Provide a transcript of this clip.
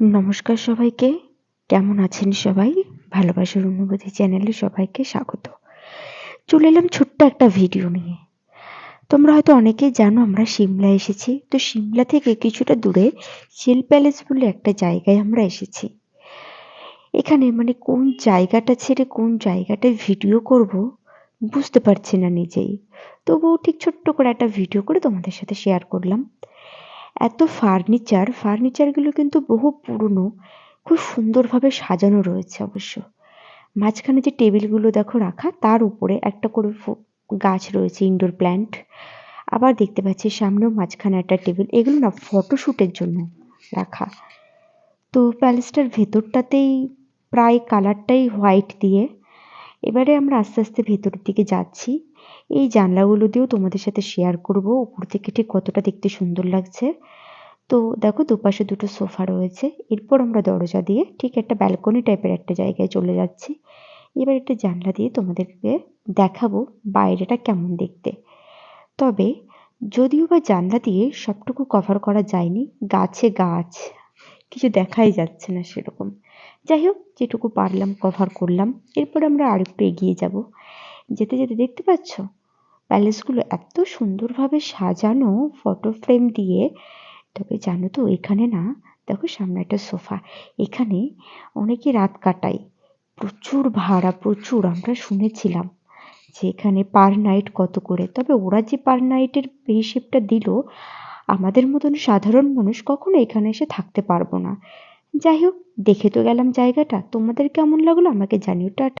নমস্কার সবাইকে। কেমন আছেন সবাই? ভালোবাসার অনুভূতি চ্যানেলে সবাইকে স্বাগত। চলে এলাম ছোট্ট একটা ভিডিও নিয়ে। তোমরা হয়তো অনেকেই জানো আমরা সিমলা এসেছি। তো সিমলা থেকে কিছুটা দূরে শিল প্যালেস বলে একটা জায়গায় আমরা এসেছি। এখানে মানে কোন জায়গাটা ছেড়ে কোন জায়গাটায় ভিডিও করব বুঝতে পারছি না নিজেই। তবুও ঠিক ছোট্ট করে একটা ভিডিও করে তোমাদের সাথে শেয়ার করলাম। এত ফার্নিচার ফার্নিচারগুলো কিন্তু বহু পুরনো, খুব সুন্দরভাবে সাজানো রয়েছে অবশ্য। মাঝখানে যে টেবিলগুলো দেখো রাখা, তার উপরে একটা করে গাছ রয়েছে ইনডোর প্ল্যান্ট আবার দেখতে পাচ্ছি সামনেও মাঝখানে একটা টেবিল এগুলো না ফটোশ্যুটের জন্য রাখা। তো প্যালেসটার ভেতরটাতেই প্রায় কালারটাই হোয়াইট দিয়ে এবারে আমরা আস্তে আস্তে ভেতরের দিকে যাচ্ছি। এই জানলাগুলো দিয়েও তোমাদের সাথে শেয়ার করব। উপর থেকে ঠিক কতটা দেখতে সুন্দর লাগছে। তো দেখো, দুপাশে দুটো সোফা রয়েছে। এরপর আমরা দরজা দিয়ে ঠিক একটা ব্যালকনি টাইপের একটা জায়গায় চলে যাচ্ছি। এবার একটা জানলা দিয়ে তোমাদেরকে দেখাবো বাইরেটা কেমন দেখতে। তবে যদিও বা জানলা দিয়ে সবটুকু কভার করা যায়নি, গাছে গাছ কিছু দেখাই যাচ্ছে না সেরকম। যাই হোক, যেটুকু পারলাম কভার করলাম। এরপর আমরা আরেকটু এগিয়ে যাব। যেতে যেতে দেখতে পাচ্ছ? প্যালেসগুলো এত সুন্দরভাবে সাজানো ফটো ফ্রেম দিয়ে। তবে জানো তো, এখানে না, দেখো সামনে একটা সোফা। এখানে অনেকে রাত কাটায়। প্রচুর ভাড়া, প্রচুর। আমরা শুনেছিলাম যে এখানে পার নাইট কত করে? তবে ওরা যে পার নাইটের হিসেবটা দিল আমাদের মতন সাধারণ মানুষ কখনো এখানে এসে থাকতে পারব না। যাই হোক, দেখে তো গেলাম জায়গাটা। তোমাদের কেমন লাগল আমাকে জানিও। টাটা।